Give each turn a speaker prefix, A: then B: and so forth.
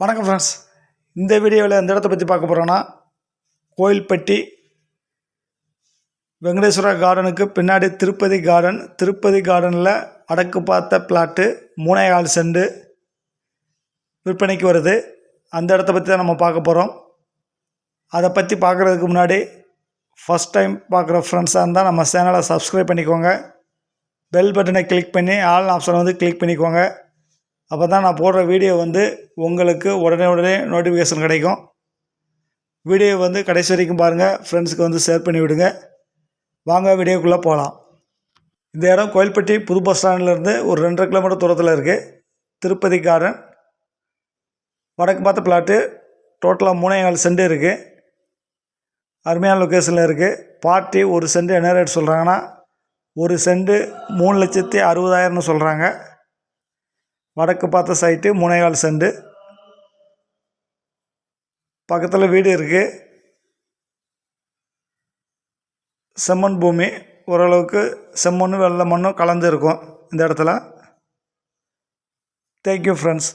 A: வணக்கம் ஃப்ரெண்ட்ஸ் இந்த வீடியோவில் இந்த இடத்த பற்றி பார்க்க போகிறோன்னா கோயில்பட்டி வெங்கடேஸ்வரா கார்டனுக்கு பின்னாடி திருப்பதி கார்டன் திருப்பதி கார்டனில் அடக்கு பார்த்த பிளாட்டு மூணே கால் செண்டு விற்பனைக்கு வருது. அந்த இடத்த பற்றி தான் நம்ம பார்க்க போகிறோம் அதை பற்றி பார்க்குறதுக்கு முன்னாடி ஃபஸ்ட் டைம் பார்க்குற ஃப்ரெண்ட்ஸாக இருந்தால் நம்ம சேனலை சப்ஸ்கிரைப் பண்ணிக்கோங்க. பெல் பட்டனை கிளிக் பண்ணி ஆல் ஆப்ஷனை வந்து கிளிக் பண்ணிக்கோங்க. அப்போ தான் நான் போடுற வீடியோ வந்து உங்களுக்கு உடனே உடனே நோட்டிஃபிகேஷன் கிடைக்கும். வீடியோ வந்து கடைசி வரைக்கும் பாருங்கள் ஃப்ரெண்ட்ஸுக்கு வந்து ஷேர் பண்ணி விடுங்க. வாங்க வீடியோக்குள்ளே போகலாம் இந்த இடம் கோயில்பட்டி புது பஸ் ஸ்டாண்ட்லேருந்து ஒரு ரெண்டரை கிலோமீட்டர் தூரத்தில் இருக்குது திருப்பதி கார்டன் வடக்கு பார்த்த பிளாட்டு டோட்டலாக மூணே நாலு சென்ட் இருக்குது அருமையான லொக்கேஷனில் இருக்குது பார்ட்டி ஒரு சென்ட் என்ன ரேட் சொல்கிறாங்கன்னா ஒரு சென்ட் மூணு லட்சத்தி அறுபதாயிரம்னு சொல்கிறாங்க வடக்கு பார்த்த சைட்டு மூணேகால் செண்டு பக்கத்தில் வீடு இருக்குது செம்மண் பூமி ஓரளவுக்கு செம்மண்ணும் வெள்ளை மண்ணும் கலந்து இருக்கும் இந்த இடத்துல. Thank you friends